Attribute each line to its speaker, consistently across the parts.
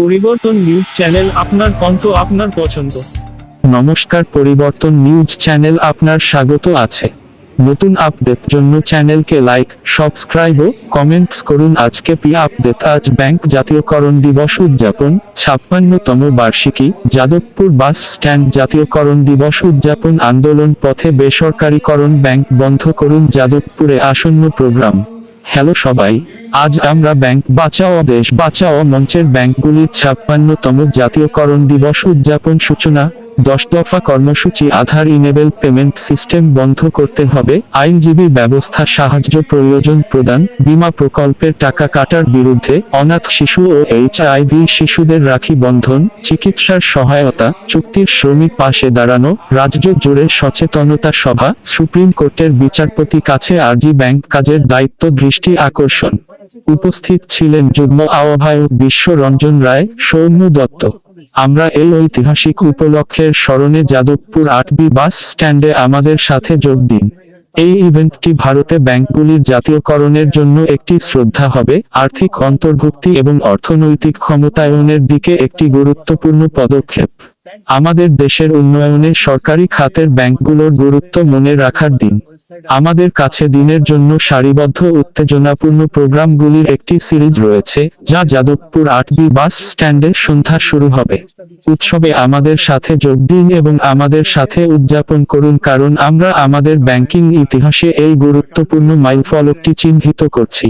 Speaker 1: পরিবর্তন news channel আপনার কণ্ঠ আপনার পছন্দ।
Speaker 2: নমস্কার, পরিবর্তন নিউজ চ্যানেল আপনার স্বাগত আছে। নতুন আপডেট জন্য চ্যানেলকে লাইক, সাবস্ক্রাইব ও কমেন্টস করুন। আজকে পি আপডেট, আজ ব্যাংক জাতীয়করণ দিবস উদযাপন, ছাপ্পান্নতম বার্ষিকী, যাদবপুর বাস স্ট্যান্ড জাতীয়করণ দিবস উদযাপন, আন্দোলন পথে বেসরকারীকরণ ব্যাংক বন্ধ করুন। যাদবপুরে আসন্ন প্রোগ্রাম। হ্যালো সবাই। আজ আমরা ব্যাংক বাঁচাও দেশ বাঁচাও মঞ্চের ব্যাংকগুলির ছাপ্পান্নতম জাতীয়করণ দিবস উদযাপন সূচনা দশ দফা কর্মসূচি আধার ইনেবেল পেমেন্ট সিস্টেম বন্ধ করতে হবে, আইনজীবী ব্যবস্থা সাহায্য প্রয়োজন প্রদান, বীমা প্রকল্পের টাকা কাটার বিরুদ্ধে, অনাথ শিশু ও এইচআইভি শিশুদের রাখি বন্ধন, চিকিৎসার সহায়তা, চুক্তির শ্রমিক পাশে দাঁড়ানো, রাজ্য জুড়ে সচেতনতা সভা, সুপ্রিম কোর্টের বিচারপতি কাছে আরজি ব্যাংক কাজের দায়িত্ব দৃষ্টি আকর্ষণ। উপস্থিত ছিলেন যুগ্ম আহ্বায়ক বিশ্ব রঞ্জন রায়, সৌম্য দত্ত। আমরা এই ঐতিহাসিক উপলক্ষের স্মরণে যাদবপুর আট বি বাস স্ট্যান্ডে আমাদের সাথে যোগ দিন। এই ইভেন্টটি ভারতে ব্যাংকগুলির জাতীয়করণের জন্য একটি শ্রদ্ধা হবে, আর্থিক অন্তর্ভুক্তি এবং অর্থনৈতিক ক্ষমতায়নের দিকে একটি গুরুত্বপূর্ণ পদক্ষেপ। আমাদের দেশের উন্নয়নে সরকারি খাতের ব্যাংকগুলোর গুরুত্ব মনে রাখার দিন। আমাদের কাছে দিনের জন্য সারিবদ্ধ, উত্তেজনাপূর্ণ প্রোগ্রামগুলির একটি সিরিজ রয়েছে, যা যাদবপুর আট বি বাস স্ট্যান্ডে সন্ধ্যা শুরু হবে। উৎসবে আমাদের সাথে যোগ দিন এবং আমাদের সাথে উদযাপন করুন কারণ আমরা আমাদের ব্যাংকিং ইতিহাসে এই গুরুত্বপূর্ণ মাইলফলকটি চিহ্নিত করছি।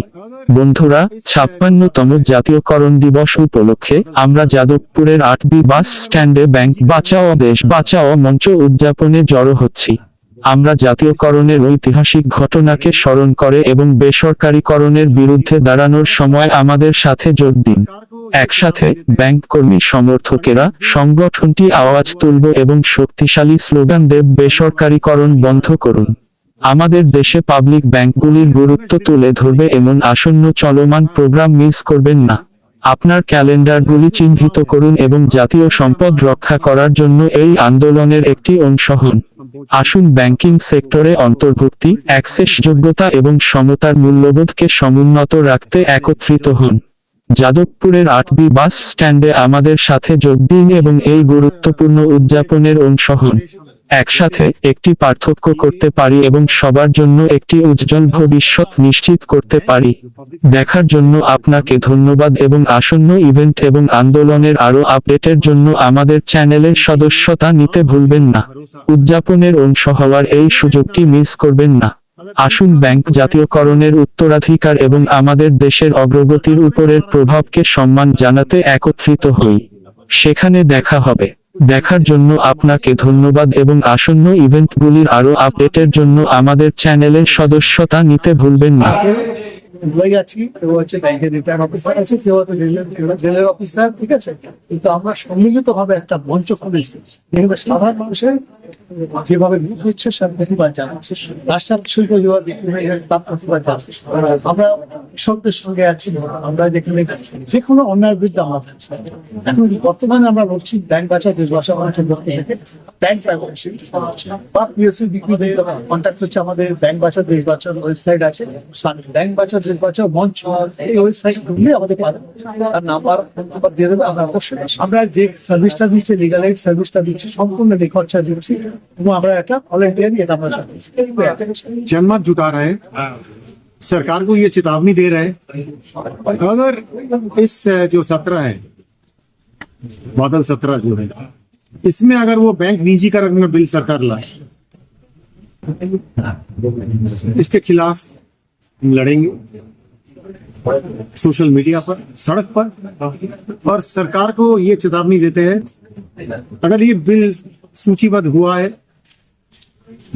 Speaker 2: বন্ধুরা, ছাপ্পান্নতম জাতীয়করণ দিবস উপলক্ষে আমরা যাদবপুরের আট বি বাস স্ট্যান্ডে ব্যাংক বাঁচাও, দেশ বাঁচাও মঞ্চ উদযাপনে জড়ো হচ্ছি। আমরা জাতীয়করণের ঐতিহাসিক ঘটনাকে স্মরণ করে এবং বেসরকারীকরণের বিরুদ্ধে দাঁড়ানোর সময় আমাদের সাথে যোগ দিন। একসাথে ব্যাংক কর্মী সমর্থকেরা সংগঠনটি আওয়াজ তুলব এবং শক্তিশালী স্লোগান দেব, বেসরকারীকরণ বন্ধ করুন। আমাদের দেশে পাবলিক ব্যাংকগুলির গুরুত্ব তুলে ধরবে এমন আসন্ন চলমান প্রোগ্রাম মিস করবেন না। আপনার ক্যালেন্ডারগুলি চিহ্নিত করুন এবং জাতীয় সম্পদ রক্ষা করার জন্য এই আন্দোলনের একটি অংশ হন। আসুন ব্যাংকিং সেক্টরে অন্তর্ভুক্তি, অ্যাক্সেস যোগ্যতা এবং সমতার মূল্যবোধকে সমুন্নত রাখতে একত্রিত হন। যাদবপুরের আট বি বাস স্ট্যান্ডে আমাদের সাথে যোগ দিন এবং এই গুরুত্বপূর্ণ উদযাপনের অংশ হন। একসাথে একটি পার্থক্য করতে পারি এবং সবার জন্য একটি উজ্জ্বল ভবিষ্যৎ নিশ্চিত করতে পারি। দেখার জন্য আপনাকে ধন্যবাদ এবং আসন্ন ইভেন্ট এবং আন্দোলনের আরও আপডেটের জন্য আমাদের চ্যানেলের সদস্যতা নিতে ভুলবেন না। উদযাপনের অংশ হওয়ার এই সুযোগটি মিস করবেন না। আসুন ব্যাংক জাতীয়করণের উত্তরাধিকার এবং আমাদের দেশের অগ্রগতির উপরের প্রভাবকে সম্মান জানাতে একত্রিত হই। সেখানে দেখা হবে। দেখার জন্য আপনাকে ধন্যবাদ এবং আসন্ন ইভেন্টগুলির আরও আপডেটের জন্য আমাদের চ্যানেলের সদস্যতা নিতে ভুলবেন না।
Speaker 3: এমপ্লয়ি আছি কেউ ব্যাংকের রিটায়ার্ড অফিসার আছে, কেউ রেলের জেলের অফিসার ঠিক আছে? কিন্তু আমরা সম্মিলিত ভাবে একটা মঞ্চ খুলেছি। সাধারণ মানুষের যেভাবে মুখ হচ্ছে রাষ্ট্রায়ত্ত শিল্প আমরা কৃষকদের সঙ্গে আছি, আমরা যেখানে যে কোনো অন্যায়ের বিরুদ্ধে থাকছি এখন বর্তমানে আমরা লড়ছি ব্যাংক বাঁচা দেশ বাঁচা মানুষের ব্যাংক বা পিএসসি বিক্রি কন্ট্যাক্ট হচ্ছে আমাদের ব্যাংক বাঁচা দেশ বাঁচার ওয়েবসাইট আছে। ব্যাংক বাঁচা দেশ বাঁচা মঞ্চ এই ওয়েবসাইট ঢুকলে আমাদের পাবেন তার নাম্বার ফোন নাম্বার দিয়ে দেবে আমরা অবশ্যই আমরা যে সার্ভিসটা দিচ্ছি লিগাল এইড সার্ভিসটা দিচ্ছি সম্পূর্ণ নিখরচা দিচ্ছি এবং আমরা একটা ভলেন্টিয়ারি এটা আমরা দিচ্ছি
Speaker 4: जनमत जुटा रहे सरकार को ये चेतावनी दे रहे अगर इस जो सत्र है बादल सत्रह जो है इसमें अगर वो बैंक निजीकरण में बिल सरकार लाए इसके खिलाफ लड़ेंगे। सोशल मीडिया पर, सड़क पर। और सरकार को ये चेतावनी देते हैं, अगर ये बिल सूचीबद्ध हुआ है,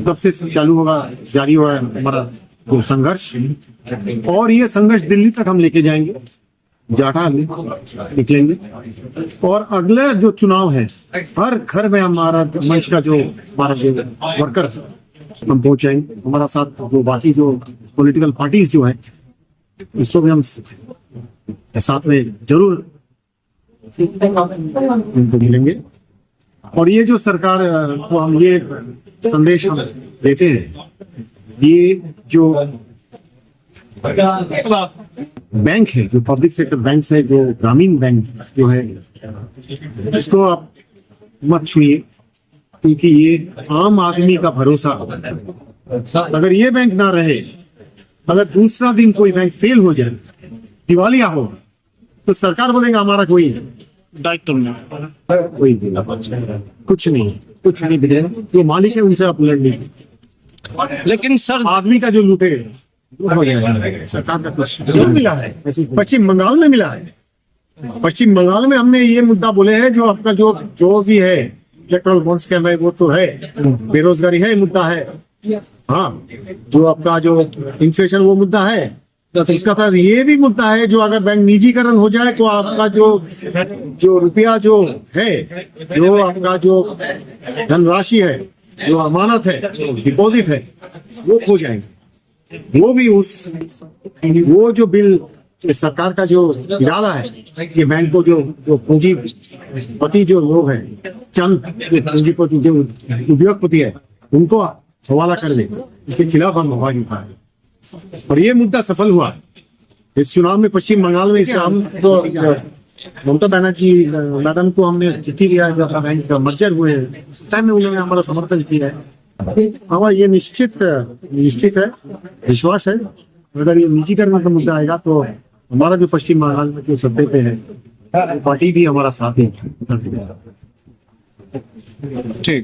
Speaker 4: तब से चालू होगा, जारी होगा हमारा वो संघर्ष। और ये संघर्ष दिल्ली तक हम लेके जाएँगे, जाटा निकलेंगे। और अगला जो चुनाव है, हर घर में हमारा मंच का जो हमारा वर्कर हम पहुंचाएँगे हमारा साथ जो बाकी जो पॉलिटिकल पार्टीज़ जो है, इसको भी हम साथ में ज़रूर उनको मिलेंगे। और ये जो सरकार, को हम ये संदेश हम देते हैं, ये जो बैंक है, जो पब्लिक सेक्टर बैंक है, जो ग्रामीण बैंक जो है, इसको आप मत छुइए, क्योंकि ये आम आदमी का भरोसा। अगर ये बैंक ना रहे अगर दूसरा दिन कोई बैंक फेल हो जाए दिवालिया हो तो सरकार बोलेगा हमारा कोई
Speaker 1: दायित्व নেই
Speaker 4: कोई कुछ नहीं कुछ नहीं बिगड़ेगा जो मालिक है उनसे आप लड़ लीजिए।
Speaker 1: लेकिन सर
Speaker 4: आदमी का जो लूटे हो सरकार का कुछ मिला है पश्चिम बंगाल में मिला है। पश्चिम बंगाल में हमने ये मुद्दा बोले हैं जो आपका जो जो भी है इलेक्ट्रल बॉन्ड स्कैम है वो तो है। बेरोजगारी है मुद्दा है। हाँ जो आपका जो इन्फ्लेशन वो मुद्दा है इसका साथ ये भी मुद्दा है जो अगर बैंक निजीकरण हो जाए तो आपका जो जो रुपया जो है जो आपका जो धनराशि है जो अमानत है डिपॉजिट है वो खो जाएँगे। वो भी उस वो जो बिल सरकार का जो इरादा है कि बैंक को जो जो पूंजीपति जो लोग हैं चंद पूंजीपति जो उद्योगपति है उनको हवाला कर दे। इसके खिलाफ हम आवाज़ उठाए। और ये मुद्दा सफल हुआ। इस चुनाव में पश्चिम बंगाल में इसे हम तो ममता बनर्जी मैडम को हमने चिट्ठी दिया जो अपना बैंक का मर्जर हुए हैं। टाइम में उन्होंने हमारा समर्थन किया है। हमारा ये निश्चित निश्चित है विश्वास है। अगर ये निजीकरण का मुद्दा आएगा तो हमारा जो पश्चिम बंगाल में जो सत्ते पे है पार्टी भी हमारा साथ है
Speaker 1: ঠিক